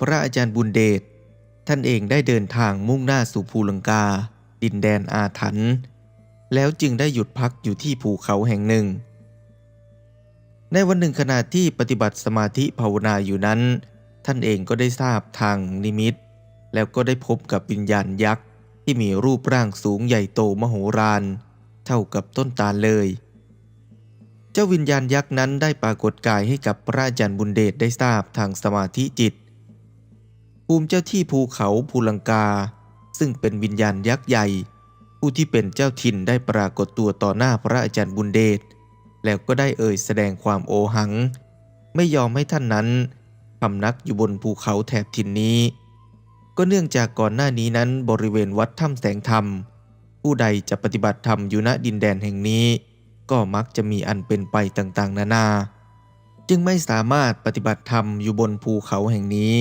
พระอาจารย์บุญเดช ท่านเองได้เดินทางมุ่งหน้าสู่ภูลังกา ดินแดนอาถรรพ์แล้วจึงได้หยุดพักอยู่ที่ภูเขาแห่งหนึ่ง ในวันหนึ่งขณะที่ปฏิบัติสมาธิภาวนาอยู่นั้น ท่านเองก็ได้ทราบทางนิมิต แล้วก็ได้พบกับวิญญาณยักษ์ที่มีรูปร่างสูงใหญ่โตมโหฬารเท่ากับต้นตาลเลย เจ้าวิญญาณยักษ์นั้นได้ปรากฏกายให้กับพระอาจารย์บุญเดชได้ทราบทางสมาธิจิต ภูมิเจ้าที่ภูเขาภูลังกา ซึ่งเป็นวิญญาณยักษ์ใหญ่ ผู้ที่เป็นเจ้าถิ่นได้ปรากฏตัวต่อหน้าพระอาจารย์บุญเดชแล้วก็ได้เอ่ยแสดงความโอหัง ไม่ยอมให้ท่านนั้นพำนักอยู่บนภูเขาแถบถิ่นนี้ ก็เนื่องจากก่อนหน้านี้นั้นบริเวณวัดถ้ำแสงธรรม ผู้ใดจะปฏิบัติธรรมอยู่ณดินแดนแห่งนี้ ก็มักจะมีอันเป็นไปต่างๆ นานา จึงไม่สามารถปฏิบัติธรรมอยู่บนภูเขาแห่งนี้